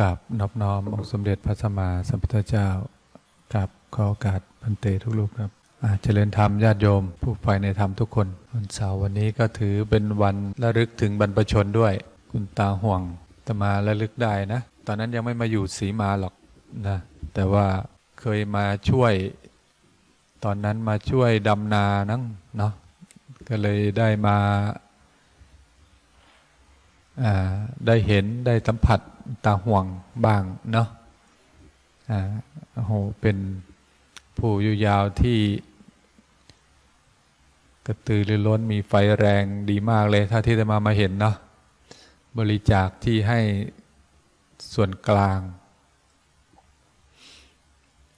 กับนอบน้อมองค์สมเด็จพระสัมมาสัมพุทธเจ้ากับขอโอกาสพันเตทุกลูกครับเจริญธรรมญาติโยม ผู้ใฝ่ในธรรมทุกคนวันเสาร์วันนี้ก็ถือเป็นวันระลึกถึงบรรพชนด้วย คุณตาห่วงตมาระลึกได้นะ ตอนนั้นยังไม่มาอยู่สีมาหรอกนะแต่ว่าเคยมาช่วย ตอนนั้นมาช่วยดำนานั่งเนาะก็เลยได้มาได้เห็นได้สัมผัส ตาห่วงบ้างเนาะอ่าโอ้โหเป็นผู้อยู่ยาวที่ กระตือรือร้นมีไฟแรงดีมากเลยถ้าที่จะมามาเห็นเนาะบริจาคที่ให้ส่วนกลาง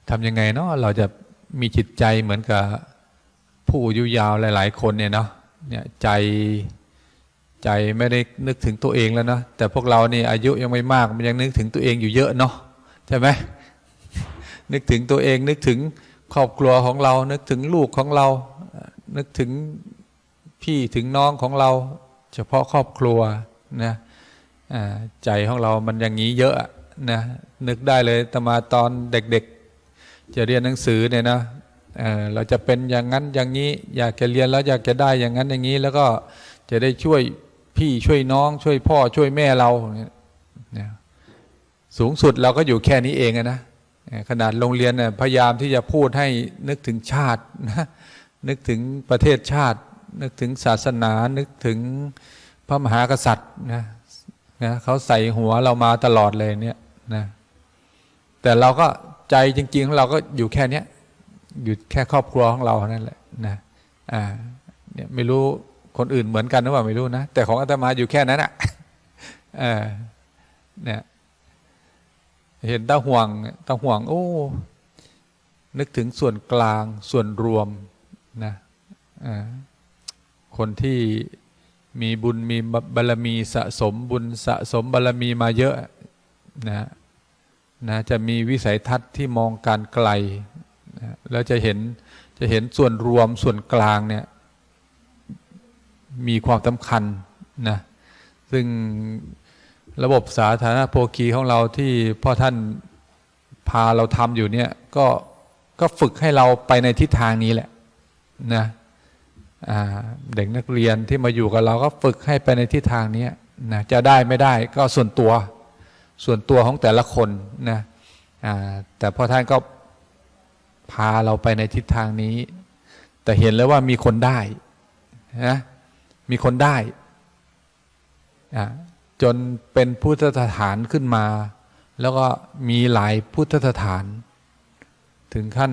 ทำยังไงเนาะเราจะมีจิตใจเหมือนกับผู้อายุยาวหลาย ๆ คนเนี่ยเนาะเนี่ยใจ ใจไม่ได้นึกถึงตัวเองแล้วนะแต่พวกเรานี่อายุยังไม่มากมันยังนึกถึงตัวเองอยู่เยอะเนาะใช่ไหมนึกถึงตัวเองนึกถึงครอบครัวของเรา นึกถึงลูกของเรา นึกถึงพี่ถึงน้องของเรา เฉพาะครอบครัวนะใจของเรามันอย่างนี้เยอะนะนึกได้เลยแต่มาตอนเด็กๆ จะเรียนหนังสือเนี่ยนะเเราจะเป็นอย่างนั้นอย่างนี้ อยากจะเรียนแล้วอยากจะได้อย่างนั้นอย่างนี้ แล้วก็จะได้ช่วย พี่ช่วยน้อง ช่วยพ่อช่วยแม่เราเนี่ยสูงสุดเราก็อยู่แค่นี้เองนะขนาดโรงเรียนน่ะพยายามที่จะพูดให้นึกถึงชาตินะนึกถึงประเทศชาติ นึกถึงศาสนา นึกถึงพระมหากษัตริย์นะนะเขาใส่หัวเรามาตลอดเลยเนี่ยนะแต่เราก็ใจจริงๆของเราก็อยู่แค่เนี้ยอยู่แค่ครอบครัวของเราเท่านั่นแหละนะอ่าเนี่ยไม่รู้ คนอื่นเหมือนกันหรือเปล่าไม่รู้นะ แต่ของอาตมาอยู่แค่นั้นอะเออเนี่ยเห็นตาห่วงตาห่วง โอ้ นึกถึงส่วนกลางส่วนรวมนะคนที่มีบุญมีบารมีสะสมบุญสะสมบารมีมาเยอะนะนะจะมีวิสัยทัศน์ที่มองการไกลนะแล้วจะเห็นจะเห็นส่วนรวมส่วนกลางเนี่ย มีความสำคัญนะซึ่งระบบสาธารณโภคีของเราที่พ่อท่านพาเราทำอยู่เนี่ยก็ก็ฝึกให้เราไปในทิศทางนี้แหละนะเด็กนักเรียนที่มาอยู่กับเราก็ฝึกให้ไปในทิศทางนี้นะจะได้ไม่ได้ก็ส่วนตัวส่วนตัวของแต่ละคนนะแต่พ่อท่านก็พาเราไปในทิศทางนี้ แต่เห็นแล้วว่ามีคนได้นะ มีคนได้ จนเป็นพุทธสถานขึ้นมา แล้วก็มีหลายพุทธสถาน ถึงขั้น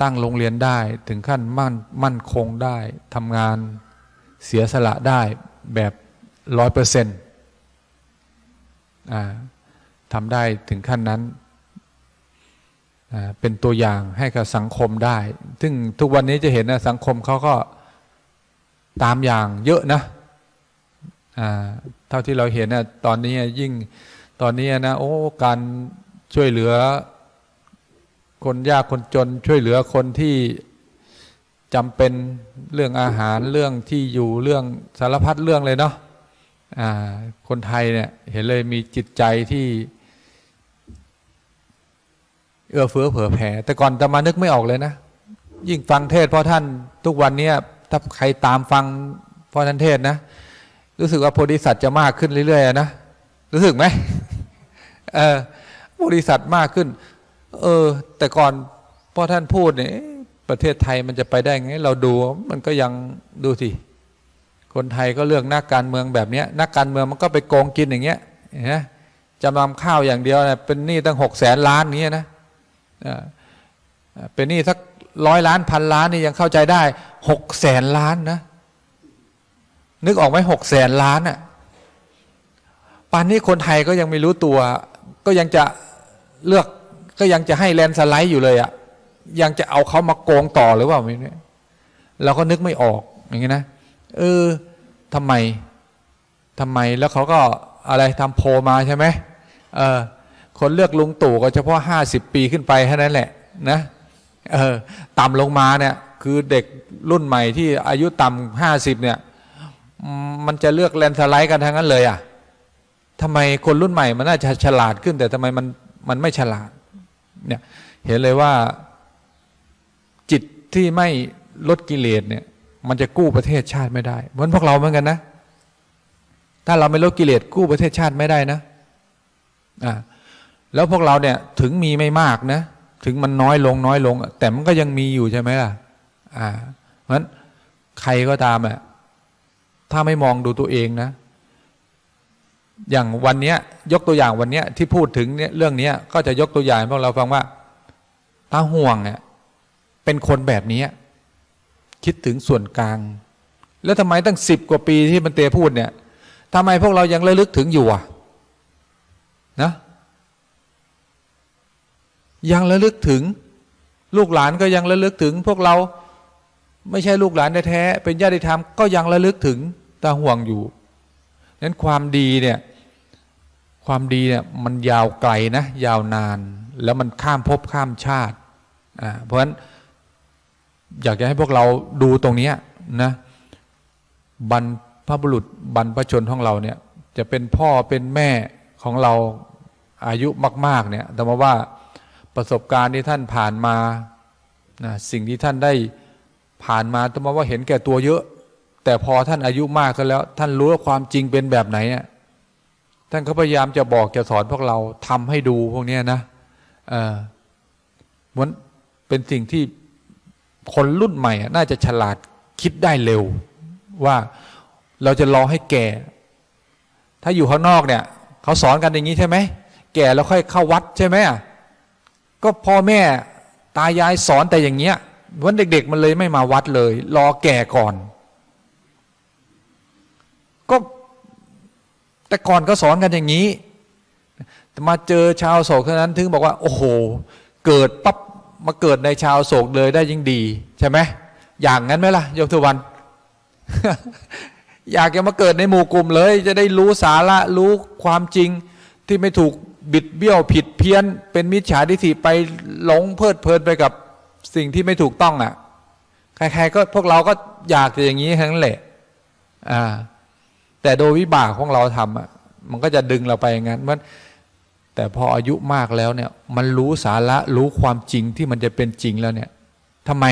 ตั้งโรงเรียนได้ ถึงขั้นมั่นมั่นคงได้ทำงานเสียสละได้แบบร้อยเปอร์เซ็นต์ทำได้ถึงขั้นนั้น เป็นตัวอย่างให้กับสังคมได้ ซึ่งทุกวันนี้จะเห็นนะสังคมเขาก็ ตามอย่างเยอะนะอ่าเท่าที่เราเห็นนะตอนนี้ยิ่งตอนนี้นะโอ้การช่วยเหลือ คนยากคนจน ช่วยเหลือคนที่จำเป็นเรื่องอาหารเรื่องที่อยู่เรื่องสารพัดเรื่องเลยเนาะอ่าคนไทยเนี่ยเห็นเลยมีจิตใจที่ เอื้อเฟื้อเผื่อแผ่แต่ก่อนจะมานึกไม่ออกเลยนะ ยิ่งฟังเทศน์พ่อท่านทุกวันเนี้ย ถ้าใครตามฟังพ่อท่านเทศนะ รู้สึกว่าโพธิสัตว์จะมากขึ้นเรื่อยๆนะรู้สึกไหมเออโพธิสัตว์มากขึ้น เออ แต่ก่อนพ่อท่านพูดเนี่ยประเทศไทยมันจะไปได้ไง เราดูมันก็ยังดูสิคนไทยก็เลือกนักการเมืองแบบเนี้ยนักการเมืองมันก็ไปโกงกินอย่างเงี้ยนไหมจำนำข้าวอย่างเดียวนะเป็นหนี้ตั้งหกแสนล้านนี้นะเป็นหนี้สักร้อยล้านพันล้านนี่ยังเข้าใจได้ หกแสนล้านนะ นึกออกไหมหกแสนล้านอะป่านนี้คนไทยก็ยังไม่รู้ตัว ก็ยังจะเลือกก็ยังจะให้แลนด์สไลด์อยู่เลยอะ่ะยังจะเอาเขามาโกงต่อหรือเปล่าไม่รู้เราก็นึกไม่ออกอย่างงี้นะเออทำไมทำไมแล้วเขาก็อะไรทำโพมาใช่ไหมเออคนเลือกลุงตู่ก็เฉพาะห้าสิบปีขึ้นไปแค่นั้นแหละนะเออต่ำลงมาเนี่ย คือเด็กรุ่นใหม่ที่อายุต่ำห้าสิบเนี่ย มันจะเลือกแลนด์สไลด์กันทั้งนั้นเลยอะทำไมคนรุ่นใหม่มันน่าจะฉลาดขึ้น แต่ทำไมมันมันไม่ฉลาดเนี่ยเห็นเลยว่าจิตที่ไม่ลดกิเลสเนี่ย มันจะกู้ประเทศชาติไม่ได้เหมือนพวกเราเหมือนกันนะ ถ้าเราไม่ลดกิเลสกู้ประเทศชาติไม่ได้นะอ่าแล้วพวกเราเนี่ยถึงมีไม่มากนะ ถึงมันน้อยลงน้อยลง แต่มันก็ยังมีอยู่ใช่ไหมล่ะ อ่าเพราะฉะนั้นใครก็ตามอะถ้าไม่มองดูตัวเองนะ อย่างวันเนี้ย ยกตัวอย่างวันเนี้ยที่พูดถึงเนี่ยเรื่องเนี้ยก็จะยกตัวอย่างให้พวกเราฟังว่าตาห่วงเนี่ยเป็นคนแบบนี้คิดถึงส่วนกลาง แล้วทำไมตั้งสิบกว่าปีที่มันเตพูดเนี่ยทำไมพวกเรายังระลึกถึงอยู่อะนะยังระลึกถึง ลูกหลานก็ยังระลึกถึง พวกเรา ไม่ใช่ลูกหลานแท้ๆเป็นญาติธรรมก็ยังระลึกถึงตาห่วงอยู่นั้นความดีเนี่ยความดีเนี่ยมันยาวไกลนะยาวนาน แล้วมันข้ามภพข้ามชาติอ่าเพราะฉะนั้นอยากจะให้พวกเราดูตรงนี้นะบรรพบุรุษบรรพชนของเราเนี่ยจะเป็นพ่อเป็นแม่ของเราอายุมาก ๆ เนี่ยแต่มาว่าประสบการณ์ที่ท่านผ่านมานะสิ่งที่ท่านได้ ผ่านมาแต่มาว่าเห็นแก่ตัวเยอะ แต่พอท่านอายุมากก็แล้ว ท่านรู้ว่าความจริงเป็นแบบไหนเนี่ยท่านก็พยายามจะบอกจะสอนพวกเราทำให้ดูพวกเนี้ยนะเออมันเป็นสิ่งที่คนรุ่นใหม่อะน่าจะฉลาดคิดได้เร็ว ว่าเราจะรอให้แก่ ถ้าอยู่ข้างนอกเนี่ยเขาสอนกันอย่างนี้ใช่ไหมแก่แล้วค่อยเข้าวัดใช่ไหมก็พ่อแม่ตายายสอนแต่อย่างเงี้ย วันเด็ก ๆ มันเลยไม่มาวัดเลย รอแก่ก่อน ก็แต่ก่อนก็สอนกันอย่างนี้มาเจอชาวโศกเท่านั้นถึงบอกว่า โอ้โห เกิดปั๊บมาเกิดในชาวโศกเลยได้ยิ่งดี ใช่ไหมอย่างนั้นไหมล่ะโยมทุวัน อยากจะมาเกิดในหมู่กลุ่มเลย จะได้รู้สาระรู้ความจริงที่ไม่ถูกบิดเบี้ยวผิดเพี้ยน เป็นมิจฉาทิฏฐิไปหลงเพลิดเพลินไปกับ สิ่งที่ไม่ถูกต้องอะ ใคร ๆ ก็พวกเราก็อยากจะอย่างนี้ทั้งนั้นแหละ อ่า แต่โดยวิบากของเราทำอะ มันก็จะดึงเราไปอย่างนั้นมันแต่พออายุมากแล้วเนี่ย มันรู้สาระรู้ความจริงที่มันจะเป็นจริงแล้วเนี่ยทำไม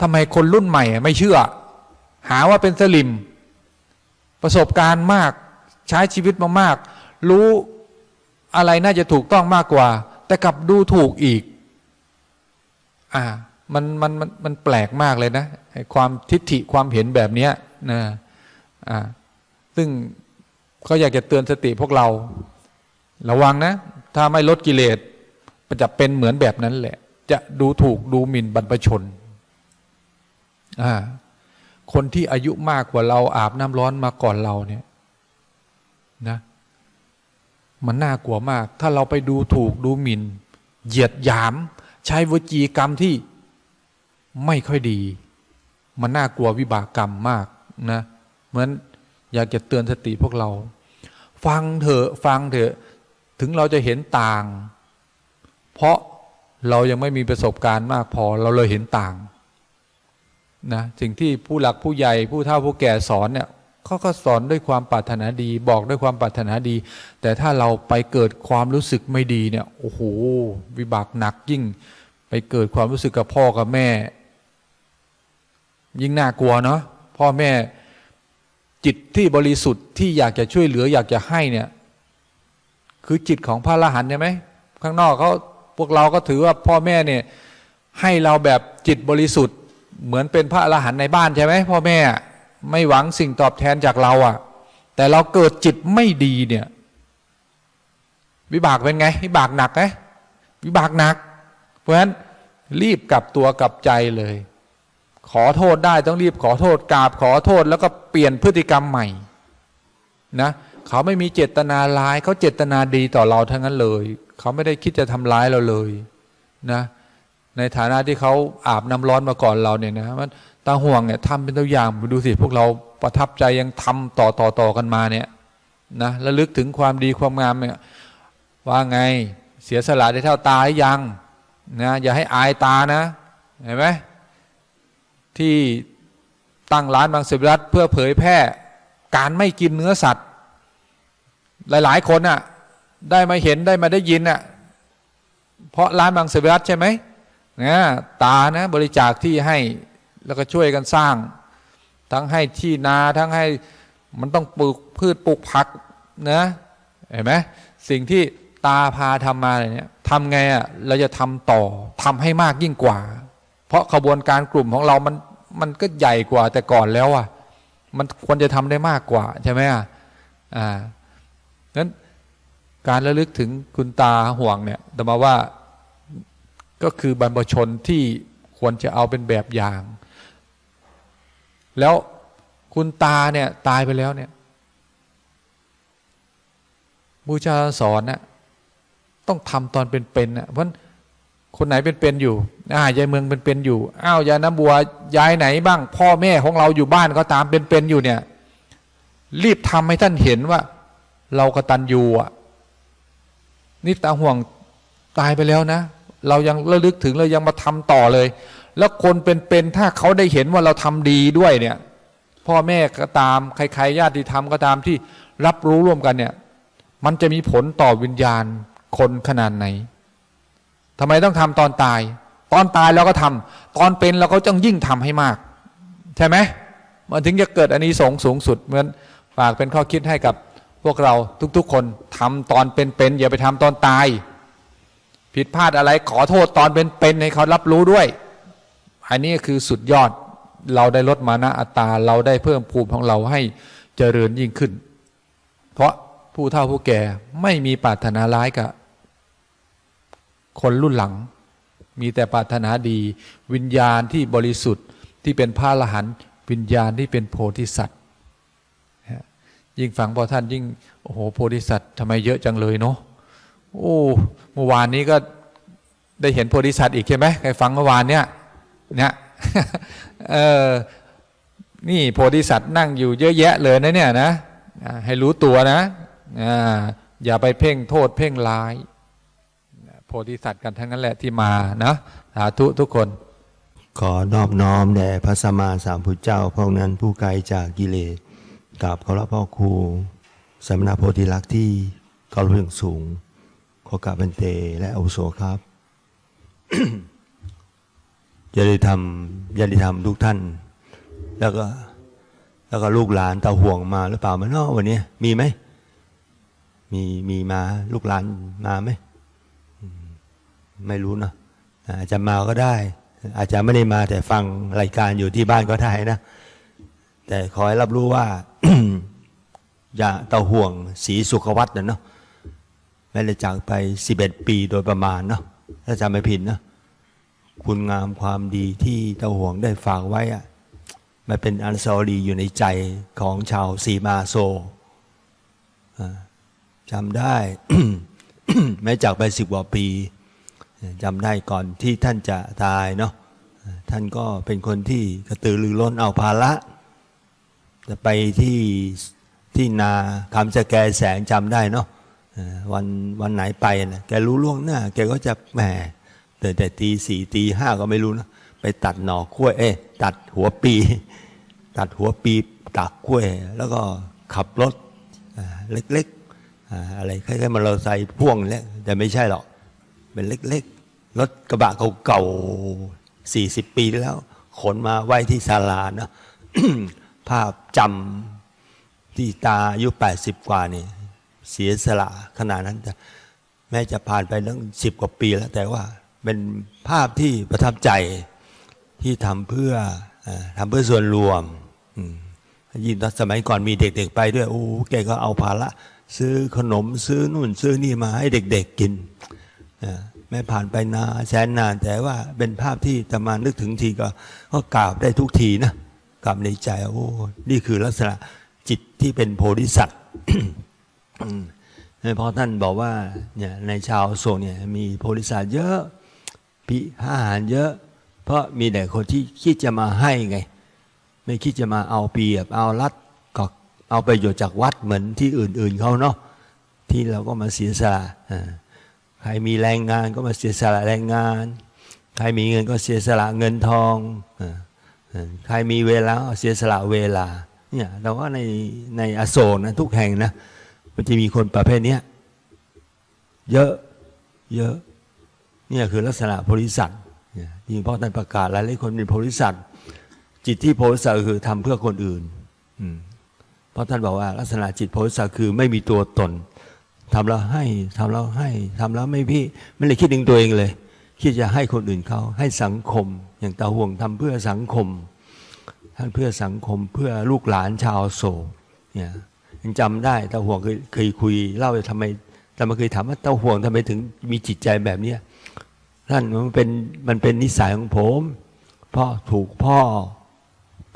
ทำไมคนรุ่นใหม่ไม่เชื่อ หาว่าเป็นสลิม ประสบการณ์มาก ใช้ชีวิตมามาก รู้อะไรน่าจะถูกต้องมากกว่า แต่กลับดูถูกอีก อ่า มันมันมันมันแปลกมากเลยนะความทิฏฐิความเห็นแบบนี้นะอ่าซึ่งก็อยากจะเตือนสติพวกเรา ระวังนะ ถ้าไม่ลดกิเลสมันจะเป็นเหมือนแบบนั้นแหละ จะดูถูกดูหมิ่นบรรพชนอ่าคนที่อายุมากกว่าเราอาบน้ำร้อนมาก่อนเราเนี่ยนะมันน่ากลัวมาก ถ้าเราไปดูถูกดูหมิน่น เหยียดหยาม ใช้วจีกรรมที่ ไม่ค่อยดี มันน่ากลัววิบากกรรมมากนะเหมือนอยากจะเตือนสติพวกเรา ฟังเถอะฟังเถอะถึงเราจะเห็นต่าง เพราะเรายังไม่มีประสบการณ์มากพอเราเลยเห็นต่างนะสิ่งที่ผู้หลักผู้ใหญ่ผู้เฒ่าผู้แก่สอนเนี่ยเขาก็สอนด้วยความปรารถนาดี บอกด้วยความปรารถนาดี แต่ถ้าเราไปเกิดความรู้สึกไม่ดีเนี่ยโอ้โหวิบากหนักยิ่ง ไปเกิดความรู้สึกกับพ่อกับแม่ ยิ่งน่ากลัวเนาะพ่อแม่จิตที่บริสุทธิ์ที่อยากจะช่วยเหลืออยากจะให้เนี่ย คือจิตของพระอรหันต์ใช่ไหมข้างนอกเขาพวกเราก็ถือว่าพ่อแม่เนี่ยให้เราแบบจิตบริสุทธิ์ เหมือนเป็นพระอรหันต์ในบ้านใช่ไหมพ่อแม่ไม่หวังสิ่งตอบแทนจากเราอะ่ะ แต่เราเกิดจิตไม่ดีเนี่ย วิบากเป็นไง วิบากหนักไหมวิบากหนัก เพราะฉะนั้นรีบกลับตัวกลับใจเลย ขอโทษได้ต้องรีบขอโทษกราบขอโทษแล้วก็เปลี่ยนพฤติกรรมใหม่นะเขาไม่มีเจตนาร้ายเขาเจตนาดีต่อเราทั้งนั้นเลย เขาไม่ได้คิดจะทำร้ายเราเลยนะในฐานะที่เขาอาบน้ำร้อนมาก่อนเราเนี่ยนะมันตาห่วงเนี่ยทำเป็นตัวอย่างดูสิพวกเราประทับใจยังทำต่อต่อต่อกันมาเนี่ยนะระลึกถึงความดีความงามเนี่ยว่าไงเสียสละได้เท่าตาหรือยังนะอย่าให้อายตานะเห็นไหม ที่ตั้งร้านบางสิบรัฐเพื่อเผยแพร่การไม่กินเนื้อสัตว์ หลาย ๆ คนอะได้มาเห็นได้มาได้ยินอะเพราะร้านบางสวิรัตใช่ไหมนะตานะบริจาคที่ให้แล้วก็ช่วยกันสร้าง ทั้งให้ที่นาทั้งให้มันต้องปลูกพืชปลูกผักนะเห็นไหมสิ่งที่ตาพาทำมาเนี่ยทำไงอะเราจะทำต่อทำให้มากยิ่งกว่า เพราะขบวนการกลุ่มของเรามัน มันก็ใหญ่กว่าแต่ก่อนแล้วอะมันควรจะทำได้มากกว่าใช่ไหมอะอ่านั้นการระลึกถึงคุณตาห่วงเนี่ยแต่มาว่าก็คือบรรพชนที่ควรจะเอาเป็นแบบอย่าง แล้วคุณตาเนี่ยตายไปแล้วเนี่ยบูชาสอนนะต้องทำตอนเป็นๆนะเพราะคนไหนเป็นๆอยู่ อ่ายายเมืองเป็นๆอยู่อ้าวยายน้ำบัวยายไหนบ้าง พ่อแม่ของเราอยู่บ้านก็ตามเป็นๆอยู่เนี่ย รีบทำให้ท่านเห็นว่า เรากระตัญญูอะนี่ตาห่วงตายไปแล้วนะ เรายังระลึกถึงเรายังมาทำต่อเลย แล้วคนเป็นๆถ้าเขาได้เห็นว่าเราทำดีด้วยเนี่ย พ่อแม่ก็ตามใครๆญาติธรรมก็ตามที่รับรู้ร่วมกันเนี่ย มันจะมีผลต่อวิญญาณคนขนาดไหนทำไมต้องทำตอนตาย ตอนตายเราก็ทำตอนเป็นเราก็ต้องยิ่งทำให้มาก ใช่ไหมมันถึงจะเกิดอันนี้สงสูงสุดเหมือนฝากเป็นข้อคิดให้กับพวกเราทุกๆ คนทำตอนเป็นๆอย่าไปทำตอนตาย ผิดพลาดอะไรขอโทษตอนเป็นๆให้เขารับรู้ด้วย อันนี้คือสุดยอดเราได้ลดมานะอัตตาเราได้เพิ่มภูมิของเราให้เจริญยิ่งขึ้น เพราะผู้เฒ่าผู้แก่ไม่มีปรารถนาร้ายกับคนรุ่นหลัง มีแต่ปรารถนาดี วิญญาณที่บริสุทธิ์ที่เป็นพระอรหันต์วิญญาณที่เป็นโพธิสัตว์ยิ่งฟังพอท่านยิ่งโอ้โหโพธิสัตว์ทำไมเยอะจังเลยเนาะโอ้เมื่อวานนี้ก็ได้เห็นโพธิสัตว์อีกใช่ไหมใครฟังเมื่อวานเนี้ยเนี่ยเออนี่โพธิสัตว์นั่งอยู่เยอะแยะเลยนะเนี่ยนะให้รู้ตัวนะออย่าไปเพ่งโทษเพ่งร้าย โพธิสัตว์กันทั้งนั้นแหละที่มานะสาธุทุกคน ขอนอบน้อมแด่พระสัมมาสัมพุทธเจ้าพระองค์นั้นผู้ไกลจากกิเลสกราบขอรับพ่อครูสมณโพธิลักษ์ที่เคารพอย่างสูง ขอกราบเป็นเตและอุโสครับญาติธรรมญาติธรรมทุกท่าน แล้วก็แล้วก็ลูกหลานตาห่วงมาหรือเปล่ามันเนาะวันนี้มีไหมมีมีมาลูกหลานมาไหม ไม่รู้เนอะอาจจะมาก็ได้ อาจจะไม่ได้มาแต่ฟังรายการอยู่ที่บ้านก็ได้นะ แต่ขอให้รับรู้ว่า อย่าตาห่วงสีสุขวัตนะเนาะแม้จะจากไป 11 ปีโดยประมาณเนาะถ้าจำไม่ผิดเนาะคุณงามความดีที่ตาห่วงได้ฝากไว้อะมันเป็นอันสาวรีอยู่ในใจของชาวสีมาโซจำได้ แม้จากไปสิบกว่าปี จำได้ก่อนที่ท่านจะตายเนาะท่านก็เป็นคนที่กระตือรือร้นเอาภาระจะไปที่ที่นาคำจะแกแสงจำได้เนาะวันวันไหนไปนะแกรู้ล่วงหน้า แกก็จะแหมตื่นแต่ตีสี่ตีห้าก็ไม่รู้นะไปตัดหน่อกล้วย เอ๊ตัดหัวปี ตัดหัวปีตักกล้วย แล้วก็ขับรถเล็กๆอะไรคล้ายๆมันเราใส่พ่วงเล็กแต่ไม่ใช่หรอก เป็นเล็กๆ รถกระบะเก่าๆสี่สิบปีแล้ว ขนมาไว้ที่ศาลาเนาะภาพจำที่ตาอายุแปดสิบกว่านี่ เสียสละขนาดนั้นแต่แม้จะผ่านไปตั้งสิบกว่าปีแล้ว แต่ว่าเป็นภาพที่ประทับใจที่ทำเพื่ออทำเพื่อส่วนรวมอืมยิ่งตอนสมัยก่อนมีเด็ก ๆ ไปด้วย โอ้แกก็เอาภาระซื้อขนมซื้อนู่นซื้อนี่มาให้เด็ก ๆ กิน อ่าแม้ผ่านไปนานแสนนานแต่ว่าเป็นภาพที่ตมานึกถึงทีก็ก็กราบได้ทุกทีนะกราบในใจโอ้นี่คือลักษณะจิตที่เป็นโพธิสัตว์เพราะท่านบอกว่าเนี่ยในชาวโศกเนี่ยมีโพธิสัตว์เยอะพิหารเยอะ เพราะมีแต่คนที่คิดจะมาให้ไง ไม่คิดจะมาเอาเปรียบเอารัดก็เอาประโยชน์จากวัดเหมือนที่อื่น ๆเขาเนาะที่เราก็มาเสียสละอ่า ใครมีแรงงานก็มาเสียสละแรงงาน ใครมีเงินก็เสียสละเงินทอง ใครมีเวลาเสียสละเวลา เนี่ยเราว่าในในอโศกนะทุกแห่งนะมันจะมีคนประเภทนี้เยอะเยอะเนี่ยคือลักษณะโพธิสัตว์เนี่ยที่งพ่อท่านประกาศหลายหลายคนเป็นโพธิสัตจิตที่โพธิสัตคือทำเพื่อคนอื่นอืมเพราะท่านบอกว่าลักษณะจิตโพธิสัตคือไม่มีตัวตน ทำแล้วให้ทำแล้วให้ทำแล้วไม่พี่ไม่ได้คิดถึงตัวเองเลย คิดจะให้คนอื่นเขาให้สังคม อย่างตาห่วงทำเพื่อสังคมท่านเพื่อสังคมเพื่อลูกหลานชาวโศกเนี่ยยังจำได้ตาห่วงเคยเคยคุยเล่าทำไมแต่มาเคยถามว่าตาห่วงทำไมถึงมีจิตใจแบบเนี้ยท่านมันเป็นมันเป็นนิสัยของผมพ่อถูกพ่อ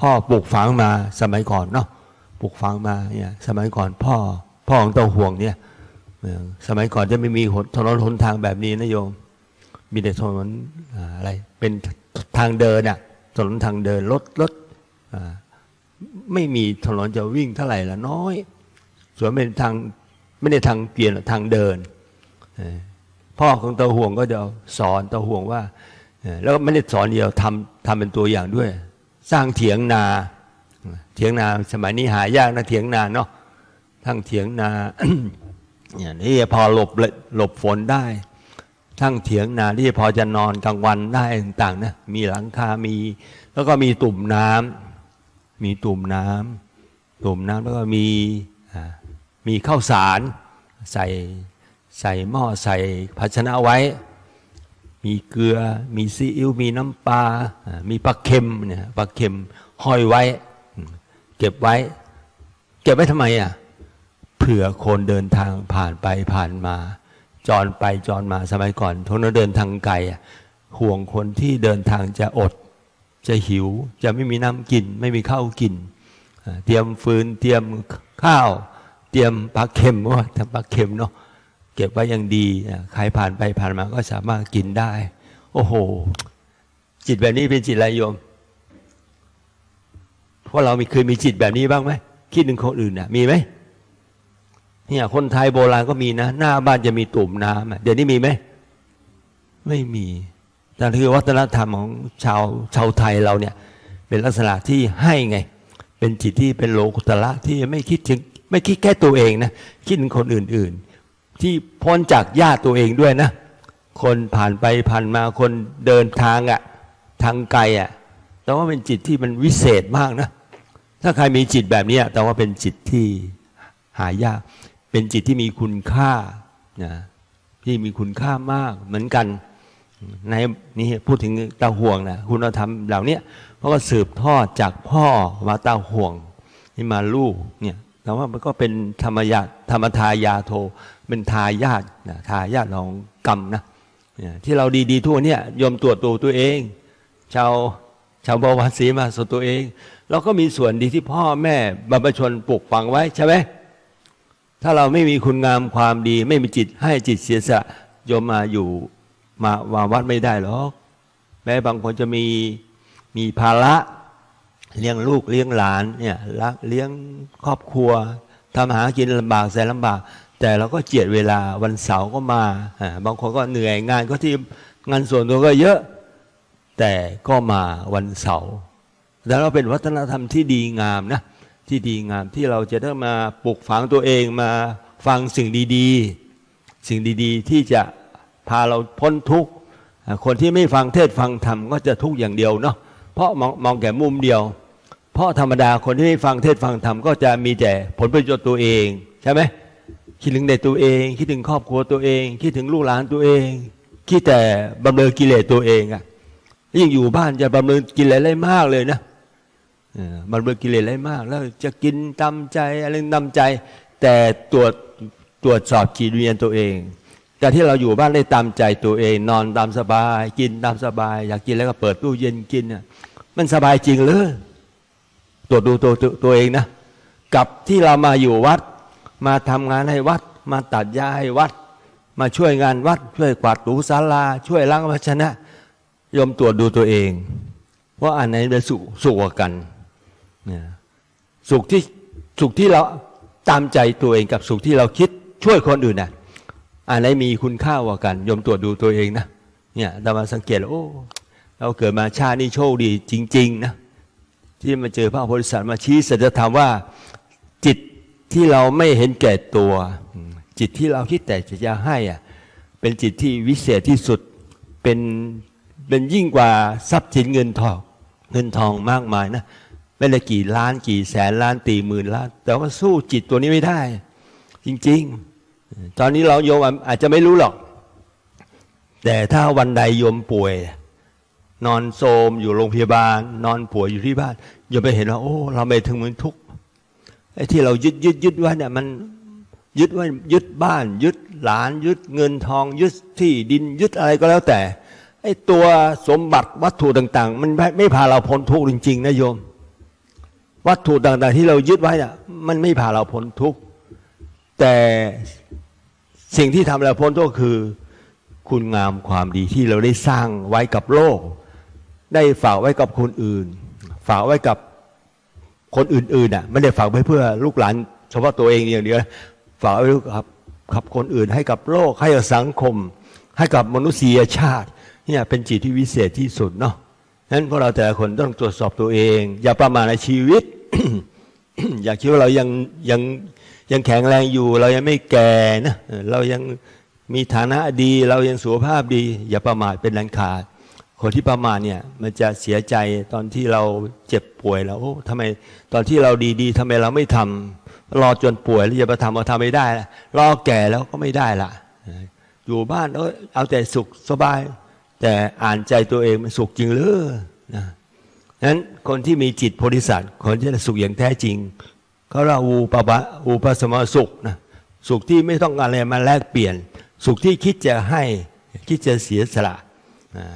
พ่อปลูกฝังมาสมัยก่อนเนาะปลูกฝังมาเนี่ยสมัยก่อนพ่อพ่อของตาห่วงเนี่ย สมัยก่อนจะไม่มีถนนหนทางแบบนี้นะโยม มีแต่ถนนอะไร เป็นทางเดินอะถนนทางเดินรถรถไม่มีถนนจะวิ่งเท่าไหร่ละน้อย ส่วนเป็นทางไม่ได้ทางเปลี่ยนทางเดิน พ่อของตาห่วงก็จะสอนตาห่วงว่า แล้วก็ไม่ได้สอนเดียวทำทำเป็นตัวอย่างด้วย สร้างเถียงนา เถียงนาสมัยนี้หายากนะเถียงนาเนาะทั้งเถียงนา เนี่ยนี่พอหลบหลบฝนได้ทั้งเถียงนาที่พอจะนอนกลางวันได้ต่างๆนะมีหลังคามี แล้วก็มีตุ่มน้ำมีตุ่มน้ำตุ่มน้ำแล้วก็มีมีข้าวสารใส่ใส่หม้อใส่ภาชนะไว้ มีเกลือ มีซีอิ๊วมีน้ำปลา มีปลาเค็มเนี่ยปลาเค็มห้อยไว้ เก็บไว้ เก็บไว้ทำไมอะ เผื่อคนเดินทางผ่านไปผ่านมาจรไปจรมาสมัยก่อนทนเดินทางไกลอะห่วงคนที่เดินทางจะอด จะหิว จะไม่มีน้ำกิน ไม่มีข้าวกิน เตรียมฟืนเตรียมข้าว เตรียมปลาเค็มว่าทำปลาเค็มเนาะเก็บไว้อย่างดีใครผ่านไปผ่านมาก็สามารถกินได้ โอ้โห จิตแบบนี้เป็นจิตอะไรโยมพวกเรามีเคยมีจิตแบบนี้บ้างไหมคิดถึงคนอื่นน่ะมีไหม เนี่ยคนไทยโบราณก็มีนะ หน้าบ้านจะมีตุ่มน้ำเดี๋ยวนี้มีไหมไม่มีแต่คือวัฒนธรรมของชาวชาวไทยเราเนี่ย เป็นลักษณะที่ให้ไง เป็นจิตที่เป็นโลกุตละที่ไม่คิดถึงไม่คิดแค่ตัวเองนะคิดถึงคนอื่น ๆ ที่พ้นจากญาติตัวเองด้วยนะ คนผ่านไปผ่านมาคนเดินทางอะทางไกลอะแต่ว่าเป็นจิตที่มันวิเศษมากนะ ถ้าใครมีจิตแบบเนี้ยแต่ว่าเป็นจิตที่หายาก เป็นจิตที่มีคุณค่านะที่มีคุณค่ามากเหมือนกันในนี่พูดถึงตาห่วงนะคุณธรรมเหล่าเนี้ยเพราก็สืบทอดจากพ่อมาตาห่วงนี่มาลูกเนี่ยแต่ว่ามันก็เป็นธรรมยาธรรมทายาโทเป็นทายาทนะทายาทของกรรมนะที่เราดีๆทั่วเนี่ยยอมตรวจตัวตัวเอง ชาวชาวบวรศรีมาสตัวเอง เราก็มีส่วนดีที่พ่อแม่บรรพชนปลูกฝังไว้ใช่ไหม ถ้าเราไม่มีคุณงามความดี ไม่มีจิตให้จิตเสียสละโยมมาอยู่มามาวัดไม่ได้หรอกแม้บางคนจะมีมีภาระเลี้ยงลูกเลี้ยงหลานเนี่ยรักเลี้ยงครอบครัวทำหากินลำบากแสนลำบาก แต่เราก็เจียดเวลาวันเสาร์ก็มาอ่าบางคนก็เหนื่อยงานก็ที่งานส่วนตัวก็เยอะ แต่ก็มาวันเสาร์แล้วเราเป็นวัฒนธรรมที่ดีงามนะ ที่ดีงามที่เราจะได้มาปลูกฝังตัวเองมาฟังสิ่งดีๆ สิ่งดีๆ ที่จะพาเราพ้นทุกข์คนที่ไม่ฟังเทศฟังธรรมก็จะทุกข์อย่างเดียวเนาะเพราะมองมองแก่มุมเดียว เพราะธรรมดาคนที่ไม่ฟังเทศฟังธรรมก็จะมีแต่ผลประโยชน์ตัวเองใช่ไหมคิดถึงแต่ตัวเอง คิดถึงครอบครัวตัวเอง คิดถึงลูกหลานตัวเองคิดแต่บำเรอกิเลสตัวเองอะยิ่งอยู่บ้านจะบำเรอกิเลสอะไรมากเลยนะเมันเบื่อกิเลสอะไรมาก แล้วจะกินตามใจอะไรตามใจ แต่ตรวจตรวจสอบจิตวิญญาณตัวเอง แต่ที่เราอยู่บ้านได้ตามใจตัวเอง นอนตามสบาย กินตามสบาย อยากกินแล้วก็เปิดตู้เย็นกินน่ะมันสบายจริงเลยตรวจดูตัวตัวเองนะกับที่เรามาอยู่วัด มาทำงานให้วัด มาตัดหญ้าให้วัด มาช่วยงานวัด ช่วยกวาดถูศาลา ช่วยล้างภาชนะยมตรวจดูตัวเองว่าอันไหนเป็นสุขสุกว่ากัน สุขที่สุขที่เราตามใจตัวเองกับสุขที่เราคิดช่วยคนอื่นน่ะอันไหนมีคุณค่ากว่ากันยมตรวจดูตัวเองนะเนี่ยเรามาสังเกตแล้วโอ้เราเกิดมาชาตินี้โชคดีจริง ๆ นะ ที่มาเจอพระโพธิสัตว์มาชี้สัจธรรมว่าจิตที่เราไม่เห็นแก่ตัว จิตที่เราคิดแต่จะให้อะเป็นจิตที่วิเศษที่สุดเป็นเป็นยิ่งกว่าทรัพย์สินเงินทองเงินทองมากมายนะ ไม่ได้กี่ล้านกี่แสนล้านตีหมื่นล้าน แต่ว่าสู้จิตตัวนี้ไม่ได้ จริง ๆ ตอนนี้เราโยมอาจจะไม่รู้หรอก แต่ถ้าวันใดโยมป่วย นอนโทมอยู่โรงพยาบาล นอนป่วยอยู่ที่บ้านโยมไปเห็นว่าโอ้เราไม่ถึงมือทุกไอ้ที่เรายึดยึดยึดไว้เนี่ยมันยึดไว้ยึดบ้าน ยึดหลาน ยึดเงินทอง ยึดที่ดินยึดอะไรก็แล้วแต่ไอ้ตัวสมบัติวัตถุต่าง ๆ มันไม่ไม่พาเราพ้นทุกข์จริงๆนะโยม วัตถุต่างๆที่เรายึดไว้น่ะมันไม่พาเราพ้นทุกข์แต่สิ่งที่ทำเราพ้นทุกข์คือ คุณงามความดีที่เราได้สร้างไว้กับโลก ได้ฝากไว้กับคนอื่น ฝากไว้กับคนอื่นๆน่ะไม่ได้ฝากไว้เพื่อลูกหลานเฉพาะตัวเองอย่างเดียวฝากไว้กับกับคนอื่น ให้กับโลกให้กับสังคม ให้กับมนุษยชาติเนี่ยเป็นจิตที่วิเศษที่สุดเนาะฉะนั้นพวกเราแต่ละคนต้องตรวจสอบตัวเอง อย่าประมาทในชีวิต อย่าคิดว่าเรายังยังยังแข็งแรงอยู่ เรายังไม่แก่นะเรายังมีฐานะดี เรายังสุขภาพดี อย่าประมาทเป็นอันขาดคนที่ประมาทเนี่ยมันจะเสียใจตอนที่เราเจ็บป่วยแล้วโอ้ทำไมตอนที่เราดีๆทำไมเราไม่ทำรอจนป่วยแล้วจะมาทำเราทำไม่ได้ละรอแก่แล้วก็ไม่ได้ละอยู่บ้านเออเอาแต่สุขสบาย แต่อ่านใจตัวเองมันสุขจริงหรือนะ นั้นคนที่มีจิตโพธิสัตว์คนที่สุขอย่างแท้จริงเขาเรียกว่าอูปปะอูปสมสุขนะสุขที่ไม่ต้องการอะไรมาแลกเปลี่ยน สุขที่คิดจะให้คิดจะเสียสละ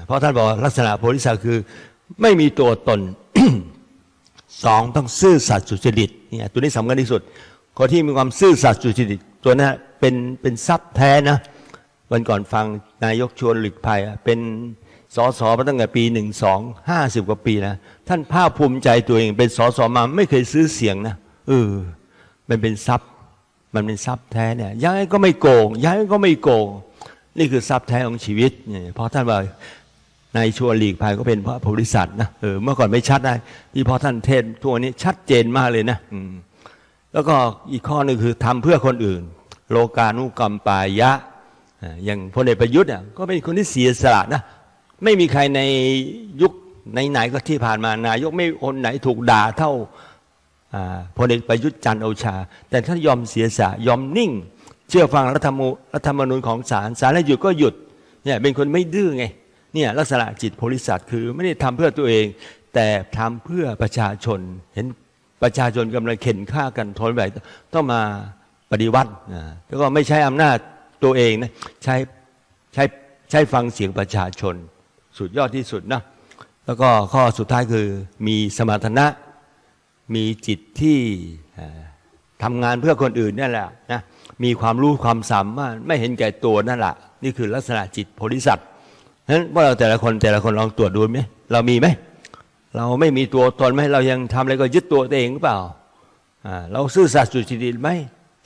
เพราะท่านบอกลักษณะโพธิสัตว์คือไม่มีตัวตนสองต้องซื่อสัตย์สุจริตเนี่ยตัวนี้สำคัญที่สุดคนที่มีความซื่อสัตย์สุจริตตัวนั้นเป็นเป็นทรัพย์แท้นะวันก่อนฟังนายกชวนหลีกภัยเป็น สอสอมาตั้งแต่ปีหนึ่งสองห้าสิบกว่าปีนะท่านภาคภูมิใจตัวเองเป็นสอสอมาไม่เคยซื้อเสียงนะเออมันเป็นทรัพย์ มันเป็นทรัพย์แท้เนี่ยยังไงก็ไม่โกงยังไงก็ไม่โกง นี่คือทรัพย์แท้ของชีวิตเนี่ยเพราะท่านว่านายชวหลีกภัยก็เป็นพระโพธิสัตว์นะเออเมื่อก่อนไม่ชัดนะที่พอท่านเทศทั่วนี้ชัดเจนมากเลยนะอืมแล้วก็อีกข้อหนึ่งคือทำเพื่อคนอื่น โลกานุกรรมปายะอย่างพลเอกประยุทธ์เนี่ยก็เป็นคนที่เสียสละนะ ไม่มีใครในยุคไหนๆก็ที่ผ่านมานายกไม่คนไหนถูกด่าเท่าพลเอกประยุทธ์จันโอชา แต่ท่านยอมเสียสละยอมนิ่ง เชื่อฟังรัฐธรรมนูรัฐธรรมนูญของศาลศาลให้หยุดก็หยุดเนี่ยเป็นคนไม่ดื้อไงเนี่ยลักษณะจิตโพธิสัตคือไม่ได้ทำเพื่อตัวเอง แต่ทำเพื่อประชาชน เห็นประชาชนกำลังเข็นฆ่ากันทนไหวต้องมาปฏิวัตินะแล้วก็ไม่ใช้อำนาจตัวเองนะใช้ใช้ใช้ฟังเสียงประชาชน สุดยอดที่สุดนะแล้วก็ข้อสุดท้ายคือมีสมรรถนะ มีจิตที่ทำงานเพื่อคนอื่นนั่แหละนะมีความรู้ความสามารถไม่เห็นแก่ตัวนั่นแหละนี่คือลักษณะจิตโพธิสัตว์ฉะนั้นพวกเราแต่ละคนแต่ละคนลองตรวจดูไหมเรามีไหมเราไม่มีตัวตนไหมเรายังทำอะไรก็ยึดตัวเองหรือเปล่าเราซื่อสัตย์สุจริตไหม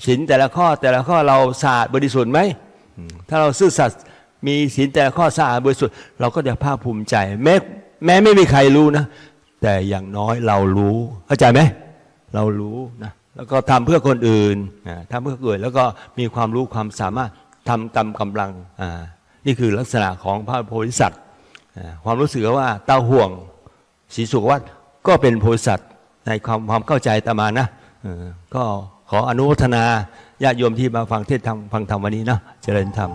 ศีลแต่ละข้อแต่ละข้อเราสะอาดบริสุทธิ์ไหมถ้าเราซื่อสัตย์ มีศีลแต่ข้อสะอาดบริสุทธิ์เราก็จะภาคภูมิใจ แม้แม้ไม่มีใครรู้นะ แต่อย่างน้อยเรารู้เข้าใจไหมเรารู้นะแล้วก็ทำเพื่อคนอื่นอ่าทำเพื่อคนอื่นแล้วก็มีความรู้ความสามารถทำตามกำลังอ่านี่คือลักษณะของพระโพธิสัตว์ความรู้สึกว่าเต้าห่วงศรีสุขวัตก็เป็นโพธิสัตว์ในความความเข้าใจตามานะก็ขออนุโมทนาญาติโยมที่มาฟังเทศน์ธรรมฟังธรรมวันนี้นะเจริญธรรม